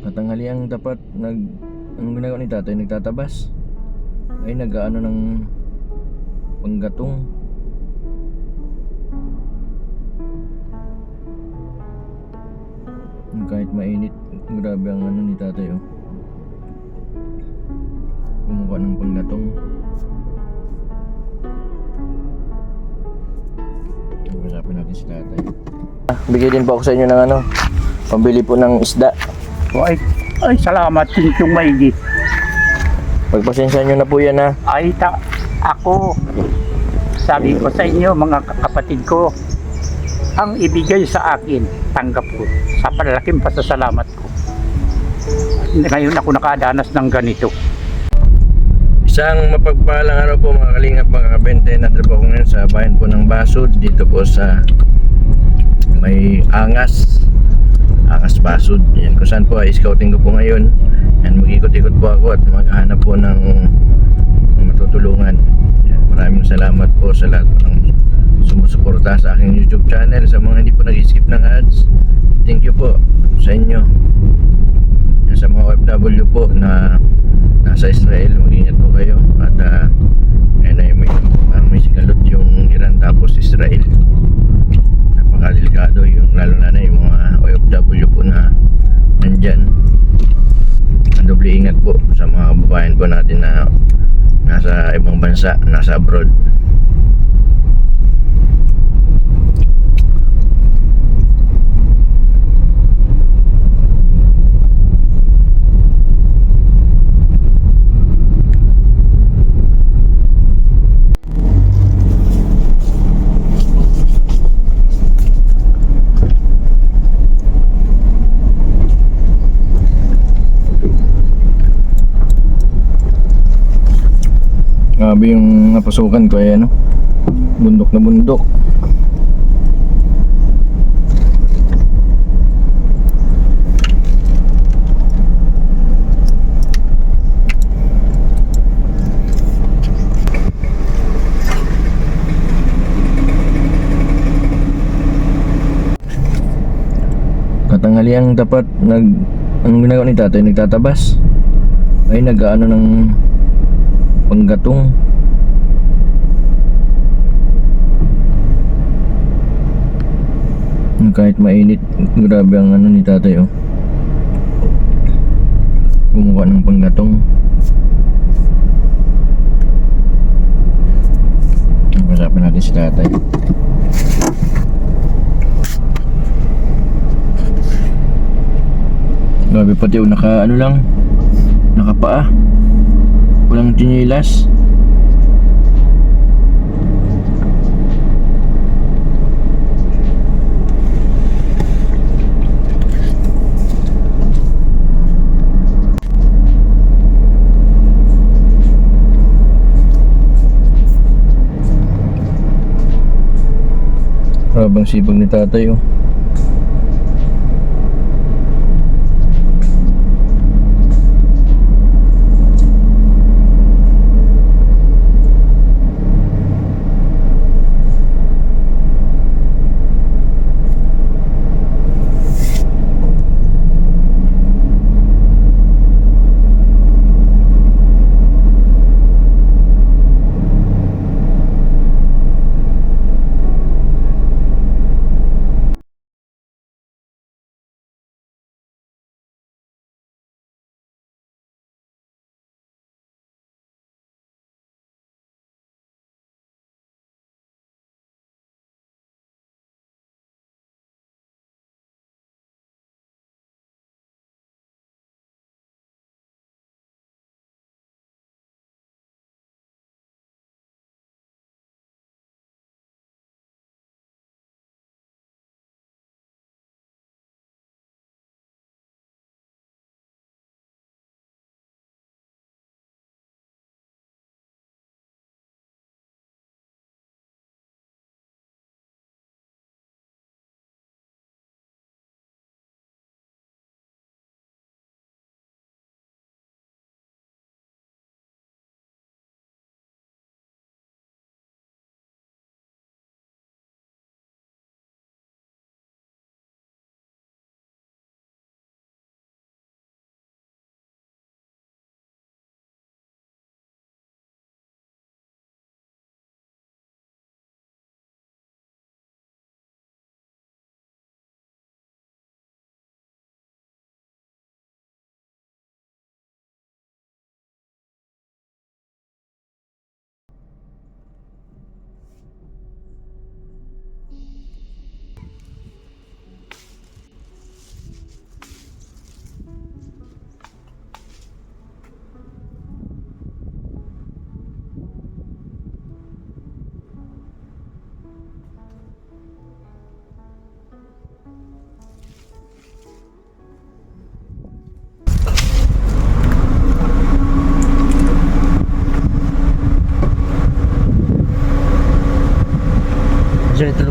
Katanghaliang dapat nag anong ginagawa ni tatay? Nagtatabas? Ay nag-ano ng panggatong. Kahit mainit, grabe ang ano ni tatay oh. Kumuha ng panggatong. Pag-usapin natin si tatay. Bigay din po ako sa inyo ng ano, pambili po ng isda. Ay, ay salamat yung maigi. Pagpasensya nyo na po yan ha. Ay, ta, ako, sabi ko sa inyo mga kapatid ko, ang ibigay sa akin, tanggap ko sa palaking pasasalamat ko. Ngayon ako nakadanas ng ganito. Isang mapagpalang araw po mga kalingap mga kabente na po ngayon sa bayan po ng Basud dito po sa may angas angas Basud yan kung saan po ay scouting ko po ngayon. Yan mag-ikot-ikot po ako at maghanap po ng matutulungan. Yan, maraming salamat po sa lahat ng sumusuporta sa aking YouTube channel. Sa mga hindi po nag-skip ng ads thank you po sa inyo. Yan, sa mga OFW po na nasa Israel mag-ingat po kayo. At uh, ayun ay may, parang may sigalot yung Iran tapos Israel napakadelikado yung lalo na na yung mga OFW po na nandyan. Ang doble ingat po sa mga kababayan po natin na nasa ibang bansa nasa abroad Grabe yung napasukan ko ay ano Bundok na bundok Katanghaliang dapat nag anong ginagawa ni tatay? Nagtatabas? Ay nag-ano ng panggatong. Kahit mainit grabe ang ano ni tatay oh. Kumuha ng panggatong. Pag-usapan natin si tatay. Grabe pati oh, naka ano lang Nakapaa Walang chinilas Habang sipag ni tatay oh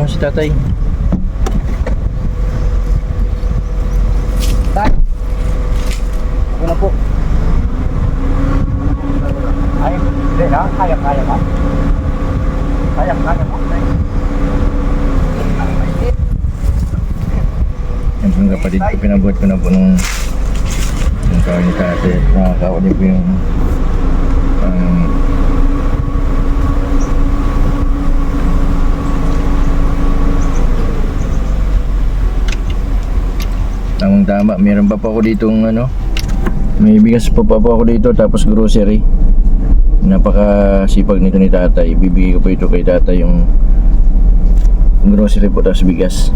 mo si tatay. Tay. Ako na po. Ay, hindi na. Kaya, kaya ka. Kaya, kaya ka. Yung pong kapatid ko, pinabuhat ko na po nung yung kawin ni tatay. at Nakakawa din po yung tamang tama. Meron pa po ako dito ano. May bigas pa pa ako dito tapos grocery. Napaka sipag nito ni tatay. Bibigay ko po ito kay tatay yung grocery po tapos bigas.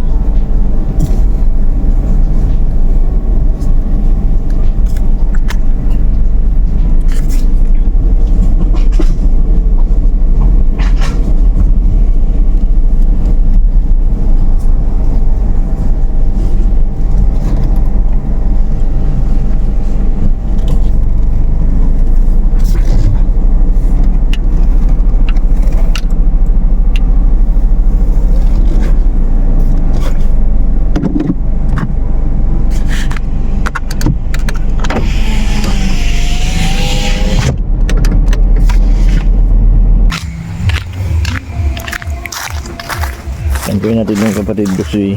Sampuin natin yung kapatid ko si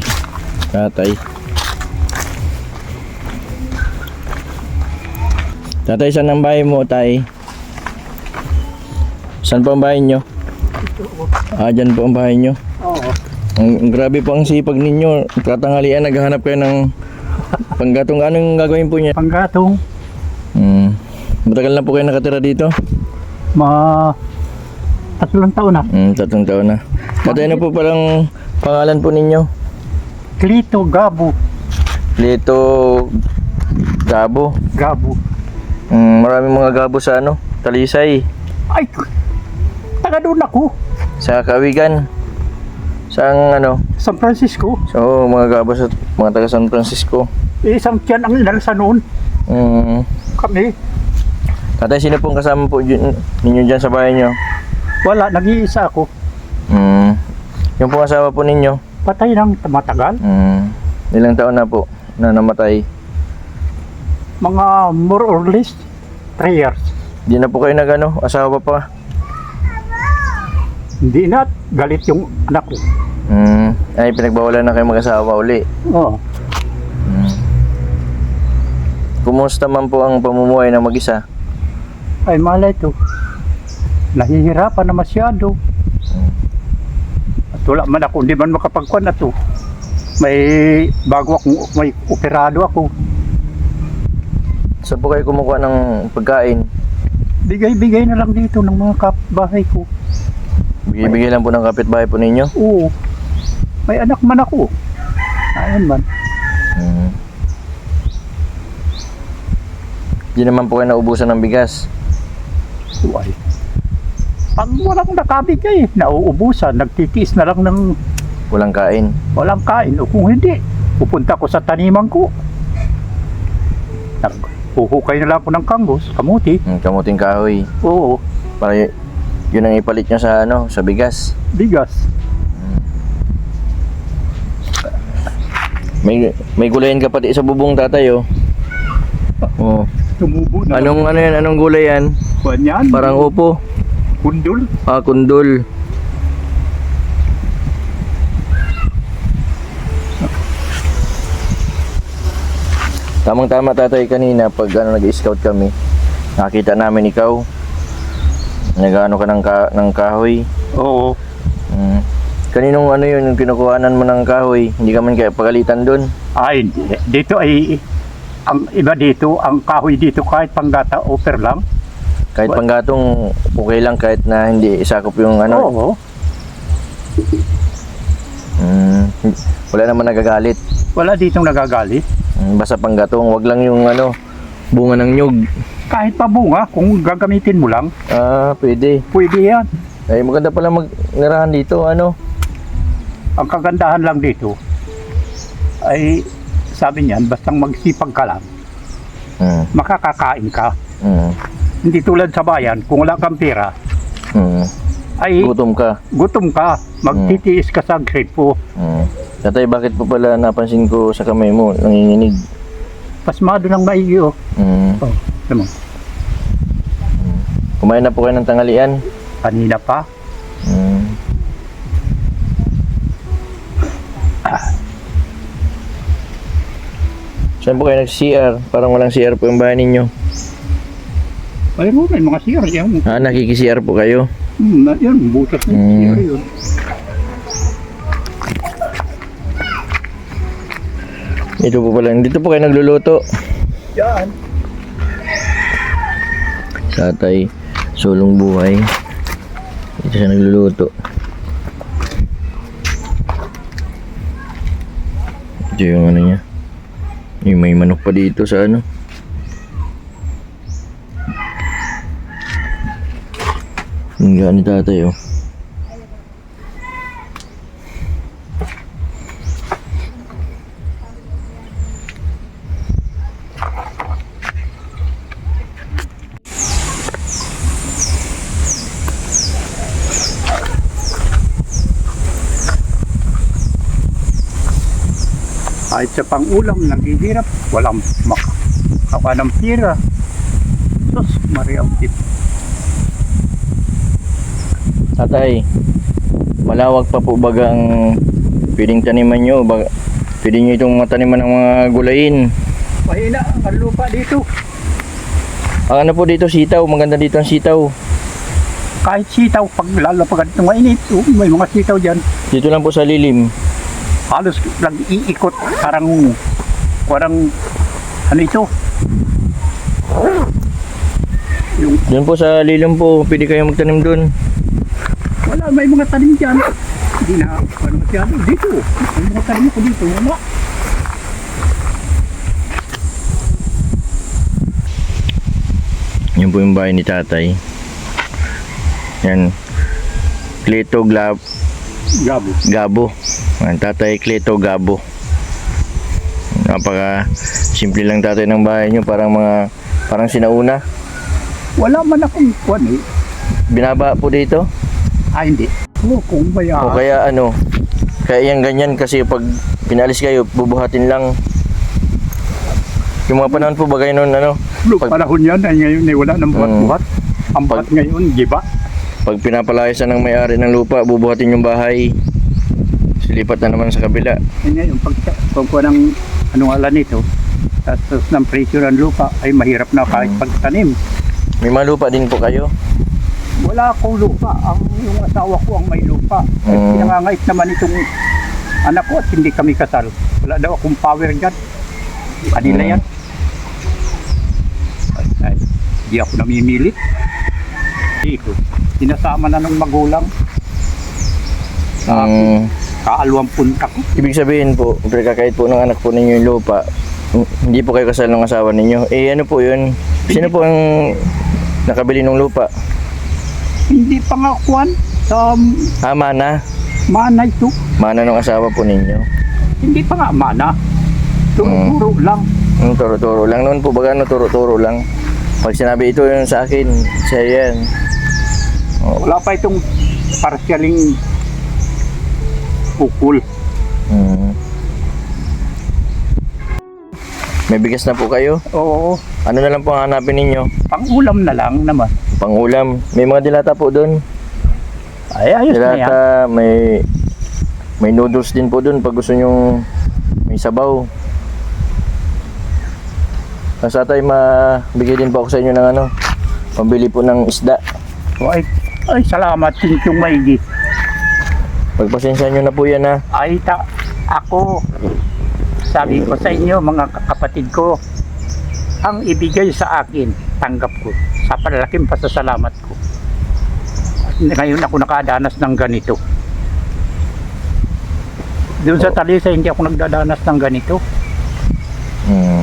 tatay. Tatay, saan ang bahay mo, tay? Saan po ang bahay nyo? Ah, dyan po ang bahay nyo. Oo. Ang, ang grabe po ang sipag ninyo. Katangalian, naghahanap kayo ng panggatong. Anong gagawin po niya? Panggatong. Hmm. Matagal na po kayo nakatira dito? Ma... Tatlong taon na. Hmm, tatlong taon na. Tatay, ano po palang pangalan po ninyo? Klito Gabo. Lito Gabo. Gabo. Mm, maraming mga gabo sa ano, Talisay, Ay! Taga doon ako. sa Kawigan. Sa ano, San Francisco. so mga gabo sa mga taga San Francisco. Isang tiyan ang inalsa noon. Mm. Kami. Tatay, sino pong kasama po dyan, ninyo dyan sa bahay nyo? Wala. Nag-iisa ako. Mm. Yung pong asawa po ninyo? Patay ng matagal. Mm. Ilang taon na po na namatay? Mga more or less 3 years. Di na po kayo nag ano, asawa pa? Hindi na. Galit yung anak ko. Mm. Ay, pinagbawalan na kayo mag-asawa uli. Oo. Mm. Kumusta man po ang pamumuhay na mag-isa? Ay, malay to. Nahihirapan na masyado. Wala man ako, hindi man makapagkuhan na to. May bago akong, may operado ako. Saan po kayo kumukuha ng pagkain? Bigay-bigay na lang dito ng mga kapbahay ko. Bigay-bigay lang po ng kapitbahay po ninyo? Oo. May anak man ako. Ayun man. Mm. Di naman po kayo naubusan ng bigas. Uy. Pag walang nakabigay, nauubusan, nagtitiis na lang ng Walang kain. walang kain. O kung hindi, pupunta ko sa taniman ko. Naghuhukay na lang ako ng kanggos, kamuti. Mm, kamuting kahoy. Oo, Para y- yun ang ipalit nyo sa ano, sa bigas. bigas. May may gulayan ka pati sa bubong tatay oh. Oh. Tumubo na. Anong ano yan? Anong gulay yan? Kuwan yan? Parang upo. Kundol. Ah, kundol. Tamang tama tatay kanina pag ano, nag-scout kami. Nakita namin ikaw. Nagano ka ng, ka- ng kahoy. Oo. Mm. Kaninong ano yun, yung kinukuhanan mo ng kahoy, hindi ka man kaya pagalitan doon. Ay. Dito ay, ang iba dito, ang kahoy dito kahit panggata offer lang. Kahit What? panggatong, okay lang kahit na hindi isakop yung ano. Oo. Mm, wala naman nagagalit. Wala ditong nagagalit. Mm, basta panggatong, wag lang yung ano, bunga ng nyug. Kahit pa bunga, kung gagamitin mo lang, Ah, pwede. pwede yan. Ay, maganda pala magnirahan dito, ano. Ang kagandahan lang dito, ay sabi niyan, basta magsipag ka lang, Mm, makakakain ka. mm, Hindi tulad sa bayan, kung wala kang pera, mm. Ay, Gutom ka. gutom ka. Magtitiis ka sa gripo. Mm. Tatay, bakit po pala napansin ko sa kamay mo, nanginginig? Pasmado ng maiyo. Mm. Oh, alam mo, Kumain na po kayo ng tanghalian? kanina pa. Mm. Saan po kayo nag-CR? Parang walang CR po yung bahay ninyo. Mayroon may mga sir. Yan. Ah, nakiki-CR po kayo? Hmm, na- yan, butas na Hmm. sir yun. Dito po pala. Dito po kayo nagluluto. Yan. Tatay, sulong buhay. Dito siya nagluluto. Ito yung ano niya. Yung may manok pa dito sa ano. Gaan ni tatay oh. Kahit sa pang-ulam, naghihirap. Walang makakuha ng pira. Sus, Maria Utit. Tatay, malawak pa po bagang pwedeng taniman nyo. Bag, pwede nyo itong mataniman ng mga gulayin. Mahina ang lupa dito. Ang ano po dito, sitaw. Maganda dito ang sitaw. Kahit sitaw, pag lalo pag ganito mainit, oh, may mga sitaw dyan. Dito lang po sa lilim. Halos lang iikot. Parang, parang, ano ito? Yung, Doon po sa lilim po, pwede kayong magtanim doon. Wala, may mga tanim dyan. Hindi na, ano masyado. Dito, may mga tanim ko dito. Wala. Yan po yung bahay ni tatay. Yan. Cleto Glab Gabo. Gabo. Yan, tatay Cleto Gabo. Napaka simple lang tatay ng bahay nyo. Parang mga, parang sinauna. Wala man akong kwan eh. Binaba po dito. Ah, hindi. Oo, kung may O ah, kaya ano, kaya yan ganyan kasi pag pinalis kayo, bubuhatin lang. Yung mga panahon po ba kayo noon, ano, Look, pag- panahon yan ay ngayon ay wala nang buhat-buhat. Ang Pag- buhat ngayon, giba. pag pinapalayasan ng may-ari ng lupa, bubuhatin yung bahay. Silipat na naman sa kabila. Ay ngayon, pag pagkuha ng anong ala nito, tapos ng presyo ng lupa, ay mahirap na kahit Mm. pagtanim. May mga lupa din po kayo. Wala akong lupa. Ang yung asawa ko ang may lupa. Ay, Mm. pinangangait naman itong anak ko at hindi kami kasal. Wala daw akong power dyan. Kanila Mm. yan. Ay, ay, di ako namimilit. Di ko. Sinasama na ng magulang. Sa Mm, kaalawang punta ko. ibig sabihin po, pagkakait po ng anak po ninyo yung lupa, hindi po kayo kasal ng asawa ninyo. Eh ano po yun? Sino po ang nakabili ng lupa? Hindi pa nga kwan sa Ah, mana. mana ito. Mana ng asawa po ninyo. Hindi pa nga mana. Turo-turo lang. Mm, turo-turo lang noon po, baga ano, turo-turo lang. Pag sinabi ito yun sa akin, siya yan. Oh, Wala pa itong partialing pukul. mm. May bigas na po kayo? Oo, Ano na lang po ang hanapin ninyo? pang-ulam na lang naman. Pangulam. May mga dilata po doon. Ay, ayos na yan. Dilata, may may noodles din po doon pag gusto nyo may sabaw. Sa tayo mabigay din po ako sa inyo ng ano, pambili po ng isda. Ay, ay, salamat yung maigi. Pagpasensya nyo na po yan ha. Ay, ta, ako, sabi ko sa inyo, mga kapatid ko, ang ibigay sa akin, tanggap ko. Sa palalaking pasasalamat ko. Ngayon ako nakadanas ng ganito. Doon sa Talisa, hindi ako nagdadanas ng ganito. Mm.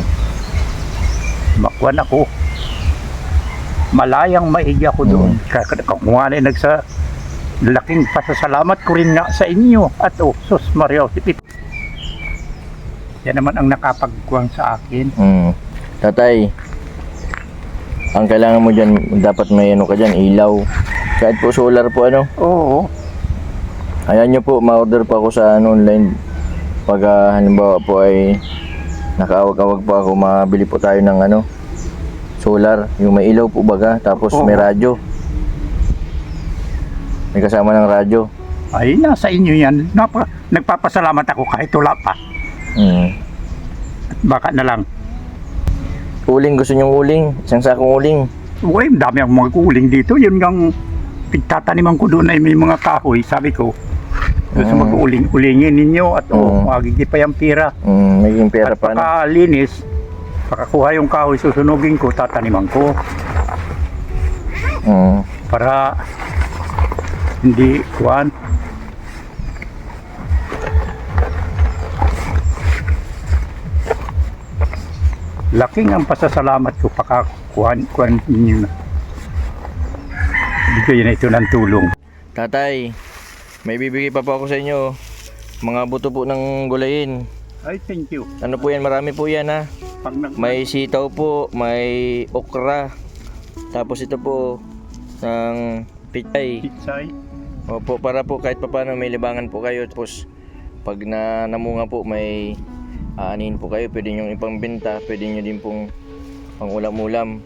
Makwan ako. Malayang maigi ako doon. Kaya kung nga nagsa laking pasasalamat ko rin nga sa inyo. At oh, sus Mario, tipit. Yan naman ang nakapagkuwang sa akin. Mm. Tatay, ang kailangan mo dyan, dapat may ano ka dyan, ilaw. Kahit po solar po ano. Oo. Ayan nyo po, ma-order po ako sa ano, online. Pag ah, halimbawa po ay nakaawag-awag po ako, mabili po tayo ng ano, solar. Yung may ilaw po baga, tapos Oo. may radyo. May kasama ng radyo. Ay, nasa inyo yan. Napa, nagpapasalamat ako kahit wala pa. Mm. Baka na lang. Uling, gusto nyong uling? Isang sakong uling. Uy, dami ang mga kuling dito. Yun yung pagtataniman ko doon ay may mga kahoy. Sabi ko, gusto Mm. mag-uling-ulingin ninyo at oh, Mm. magigipay ang pira. Mm, magiging pera At pa ano? pagkalinis, pagkakuha yung kahoy, susunugin ko, tataniman ko. Mm. Para hindi kuhan. Laking ang pasasalamat ko pakakuhan kuhan ninyo na. Bigay na ito ng tulong. Tatay, may bibigay pa po ako sa inyo. Mga buto po ng gulayin. Ay, thank you. Ano po yan? Marami po yan ha. May sitaw po, may okra. Tapos ito po ng pichay. pitsay, Opo, para po kahit papaano may libangan po kayo. Tapos pag na namunga po may aanin po kayo. Pwede nyo ipangbenta. Pwede nyo din pong pang ulam-ulam.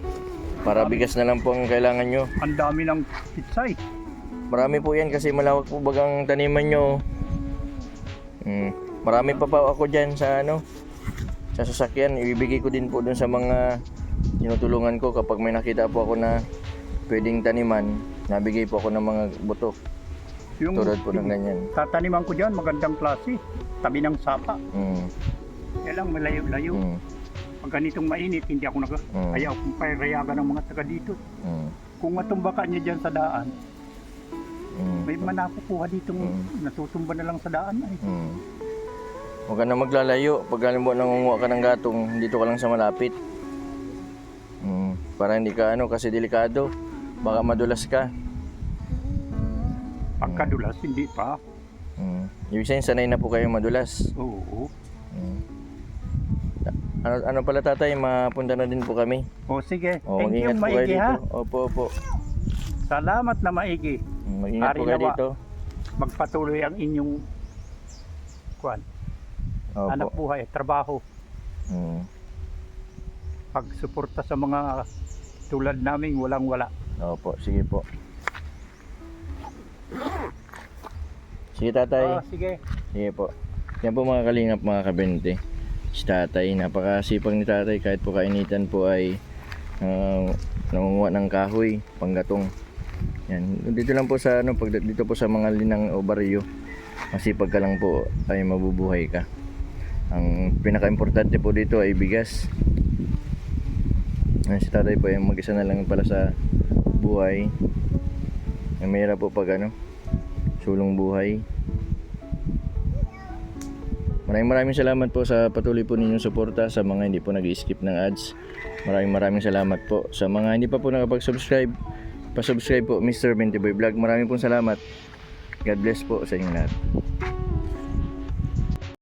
Para bigas na lang po ang kailangan nyo. ang dami ng pitsay. Marami po yan kasi malawak po bagang taniman nyo. Mm. Marami pa pa ako dyan sa ano sa sasakyan. Ibibigay ko din po dun sa mga tinutulungan ko kapag may nakita po ako na pwedeng taniman. Nabigay po ako ng mga buto. Yung, Tulad po ng ganyan. tataniman ko dyan, magandang klase. Tabi ng sapa. Mm. Kaya lang malayo-layo. Mm. Pag ganitong mainit, hindi ako nag... Mm. Ayaw kong pairayagan ng mga taga dito. Mm. Kung matumbakan niya dyan sa daan, Mm. may manakukuha dito Mm. natutumba na lang sa daan. Ay, Mm. Huwag ka na maglalayo. Pag halimbawa nangunguha ka ng gatong, dito ka lang sa malapit. Mm. Para hindi ka ano, kasi delikado. Baka madulas ka. pagkadulas, hindi pa. Mm. Ibig sabihin, sanay na po kayo madulas. Oo. Mm. Ano, ano pala tatay, mapunta na din po kami. O sige, O, thank you mag-ingat po kayo maigi ha. dito. Opo, opo. Salamat na maigi. Mag-ingat po kayo nawa. dito. Magpatuloy ang inyong kwan, Opo. anak buhay, trabaho, Mm. pagsuporta sa mga tulad naming walang wala. Opo, sige po. Sige tatay. Oh, sige. Sige po. Yan po mga kalingap mga kabente. Si tatay, napakasipag ni tatay kahit po kainitan po ay uh, nangunguha ng kahoy, panggatong. Yan. Dito lang po sa ano, pag dito po sa mga linang o baryo, masipag ka lang po ay mabubuhay ka. Ang pinaka-importante po dito ay bigas. Yan, si tatay po ay mag-isa na lang pala sa buhay. Ang mahirap po pag ano, sulong buhay. Maraming maraming salamat po sa patuloy po ninyong suporta sa mga hindi po nag-skip ng ads. Maraming maraming salamat po sa mga hindi pa po nakapag-subscribe. Pa-subscribe po Mr. Bentiboy Vlog. Maraming pong salamat. God bless po sa inyo lahat.